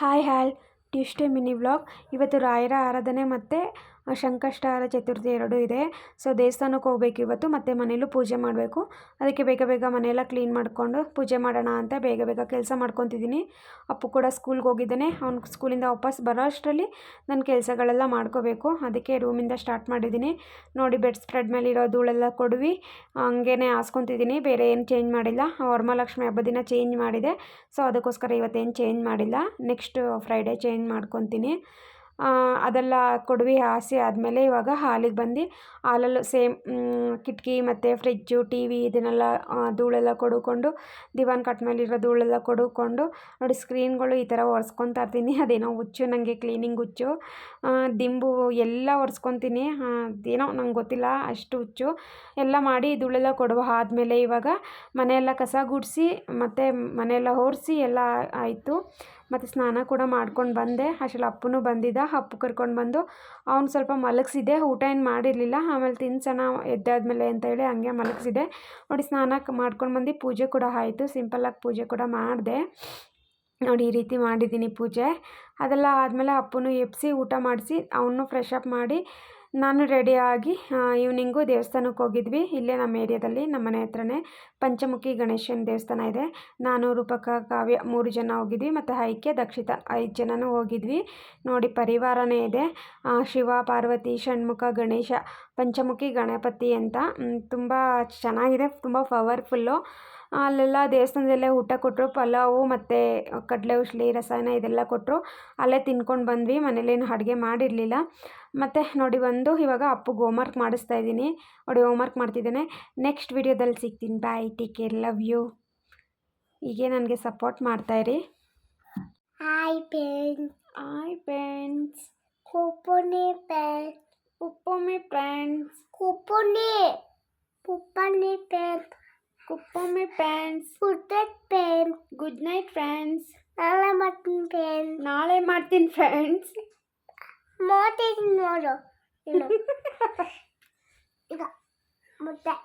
Hi all Tuesday mini vlog ಇವತ್ತು ರಾಯರ ಆರಾಧನೆ ಮತ್ತು ಶಂಕಷ್ಟಾರ ಚತುರ್ಥಿ ಎರಡೂ ಇದೆ. ಸೊ, ದೇವಸ್ಥಾನಕ್ಕೆ ಹೋಗ್ಬೇಕು ಇವತ್ತು, ಮತ್ತು ಮನೇಲೂ ಪೂಜೆ ಮಾಡಬೇಕು. ಅದಕ್ಕೆ ಬೇಗ ಬೇಗ ಮನೆಯೆಲ್ಲ ಕ್ಲೀನ್ ಮಾಡಿಕೊಂಡು ಪೂಜೆ ಮಾಡೋಣ ಅಂತ ಬೇಗ ಬೇಗ ಕೆಲಸ ಮಾಡ್ಕೊತಿದ್ದೀನಿ. ಅಪ್ಪು ಕೂಡ ಸ್ಕೂಲ್ಗೆ ಹೋಗಿದ್ದಾನೆ. ಅವ್ನು ಸ್ಕೂಲಿಂದ ವಾಪಸ್ ಬರೋ ಅಷ್ಟರಲ್ಲಿ ನನ್ನ ಕೆಲಸಗಳೆಲ್ಲ ಮಾಡ್ಕೋಬೇಕು. ಅದಕ್ಕೆ ರೂಮಿಂದ ಸ್ಟಾರ್ಟ್ ಮಾಡಿದ್ದೀನಿ. ನೋಡಿ, ಬೆಡ್ ಸ್ಪ್ರೆಡ್ ಮೇಲೆ ಇರೋ ಧೂಳೆಲ್ಲ ಕೊಡುವಿ. ಹಂಗೇ ಹಾಸ್ಕೊತಿದ್ದೀನಿ. ಬೇರೆ ಏನು ಚೇಂಜ್ ಮಾಡಿಲ್ಲ. ವರಮಹಾಲಕ್ಷ್ಮಿ ಹಬ್ಬದಿನ ಚೇಂಜ್ ಮಾಡಿದೆ. ಸೊ, ಅದಕ್ಕೋಸ್ಕರ ಇವತ್ತೇನು ಚೇಂಜ್ ಮಾಡಿಲ್ಲ. ನೆಕ್ಸ್ಟ್ ಫ್ರೈಡೇ ಚೇಂಜ್ ಮಾಡ್ಕೊತೀನಿ? ಆ, ಅದೆಲ್ಲ ಕೊಡವಿ ಹಾಸಿ ಆದಮೇಲೆ ಇವಾಗ ಹಾಲಿಗೆ ಬಂದು ಹಾಲಲ್ಲೂ ಸೇಮ್ ಕಿಟಕಿ ಮತ್ತು ಫ್ರಿಜ್ಜು ಟಿ ವಿ ಇದನ್ನೆಲ್ಲ ಧೂಳೆಲ್ಲ ಕೊಡುಕೊಂಡು ದಿವಾನ್ ಕಟ್ ಮೇಲಿರೋ ಧೂಳೆಲ್ಲ ಕೊಡುಕೊಂಡು ನೋಡಿ ಸ್ಕ್ರೀನ್ಗಳು ಈ ಥರ ಒರೆಸ್ಕೊತಾ ಇರ್ತೀನಿ. ಅದೇನೋ ಹುಚ್ಚು ನನಗೆ ಕ್ಲೀನಿಂಗ್ ಹುಚ್ಚು. ದಿಂಬು ಎಲ್ಲ ಒರೆಸ್ಕೊತೀನಿ. ಅದೇನೋ ನಂಗೆ ಗೊತ್ತಿಲ್ಲ ಅಷ್ಟು ಹುಚ್ಚು. ಎಲ್ಲ ಮಾಡಿ ಧೂಳೆಲ್ಲ ಕೊಡುವ ಆದಮೇಲೆ ಇವಾಗ ಮನೆಯೆಲ್ಲ ಕಸ ಗುಡಿಸಿ ಮತ್ತು ಮನೆಯೆಲ್ಲ ಒರೆಸಿ ಎಲ್ಲ ಆಯಿತು. ಮತ್ತು ಸ್ನಾನ ಕೂಡ ಮಾಡ್ಕೊಂಡು ಬಂದೆ. ಅಷ್ಟರಲ್ಲಿ ಅಪ್ಪನೂ ಬಂದಿದ್ದ, ಅಪ್ಪು ಕರ್ಕೊಂಡು ಬಂದು ಅವ್ನು ಸ್ವಲ್ಪ ಮಲಗಿಸಿದೆ. ಊಟ ಏನು ಮಾಡಿರಲಿಲ್ಲ. ಆಮೇಲೆ ತಿನ್ಸೋಣ, ಎದ್ದಾದ್ಮೇಲೆ ಅಂತ ಹೇಳಿ ಹಂಗೆ ಮಲಗಿಸಿದೆ. ನೋಡಿ ಸ್ನಾನ ಮಾಡ್ಕೊಂಡು ಬಂದು ಪೂಜೆ ಕೂಡ ಆಯಿತು. ಸಿಂಪಲ್ಲಾಗಿ ಪೂಜೆ ಕೂಡ ಮಾಡಿದೆ. ನೋಡಿ ಈ ರೀತಿ ಮಾಡಿದ್ದೀನಿ ಪೂಜೆ. ಅದೆಲ್ಲ ಆದಮೇಲೆ ಅಪ್ಪನು ಎಪ್ಸಿ ಊಟ ಮಾಡಿಸಿ, ಅವನು ಫ್ರೆಶ್ ಅಪ್ ಮಾಡಿ ನಾನು ರೆಡಿಯಾಗಿ ಈವ್ನಿಂಗು ದೇವಸ್ಥಾನಕ್ಕೆ ಹೋಗಿದ್ವಿ. ಇಲ್ಲೇ ನಮ್ಮ ಏರಿಯಾದಲ್ಲಿ ನಮ್ಮ ಮನೆ ಹತ್ರನೇ ಪಂಚಮುಖಿ ಗಣೇಶನ ದೇವಸ್ಥಾನ ಇದೆ. ನಾನು, ರೂಪಕ, ಕಾವ್ಯ ಮೂರು ಜನ ಹೋಗಿದ್ವಿ ಮತ್ತು ಐಕ್ಯ, ದಕ್ಷಿತ ಐದು ಜನನೂ ಹೋಗಿದ್ವಿ. ನೋಡಿ, ಪರಿವಾರನೇ ಇದೆ. ಶಿವ, ಪಾರ್ವತಿ, ಷಣ್ಮುಖ, ಗಣೇಶ, ಪಂಚಮುಖಿ, ಗಣಪತಿ ಅಂತ ತುಂಬ ಚೆನ್ನಾಗಿದೆ, ತುಂಬ ಪವರ್ಫುಲ್ಲು. ಅಲ್ಲೆಲ್ಲ ದೇವಸ್ಥಾನದಲ್ಲೇ ಊಟ ಕೊಟ್ಟರು ಪಲಾವು ಮತ್ತು ಕಡಲೆ ಉಸ್ಲಿ ರಸಾಯನ ಇದೆಲ್ಲ ಕೊಟ್ಟರು. ಅಲ್ಲೇ ತಿನ್ಕೊಂಡು ಬಂದ್ವಿ ಮನೇಲೇನು ಅಡುಗೆ ಮಾಡಿರಲಿಲ್ಲ. ಮತ್ತು ನೋಡಿ ಬಂದು ಇವಾಗ ಅಪ್ಪುಗೆ ಹೋಮ್ವರ್ಕ್ ಮಾಡಿಸ್ತಾ ಇದ್ದೀನಿ. ನೋಡಿ ಹೋಮ್ವರ್ಕ್ ಮಾಡ್ತಿದ್ದೇನೆ. ನೆಕ್ಸ್ಟ್ ವಿಡಿಯೋದಲ್ಲಿ ಸಿಗ್ತೀನಿ. Bye take care love you ಹೀಗೆ ನನಗೆ ಸಪೋರ್ಟ್ ಮಾಡ್ತಾಯಿರಿ ಹಾಯ್ ಪೆನ್ ಹಾಯ್ ಫ್ರೆಂಡ್ಸ್ ಕೂಪೋನಿ ಪೆನ್ ಕುಪ್ಪೊಮ್ಮೆ ಫ್ರೆಂಡ್ಸ್ ಕೂಪೋನಿ. ಕುಪ್ಪನಿ ಪೆನ್ ಕುಪ್ಪೊಮ್ಮೆ friends ಪುಟ್ಟದ್ pen good night friends ನಾಳೆ ಮಾಡ್ತೀನಿ ಪೆನ್ ನಾಳೆ ಮಾಡ್ತೀನಿ ಫ್ರೆಂಡ್ಸ್ ಮೋತಿದ್ ನೋಡು ಇನ್ನು ಈಗ ಮುದ್ದೆ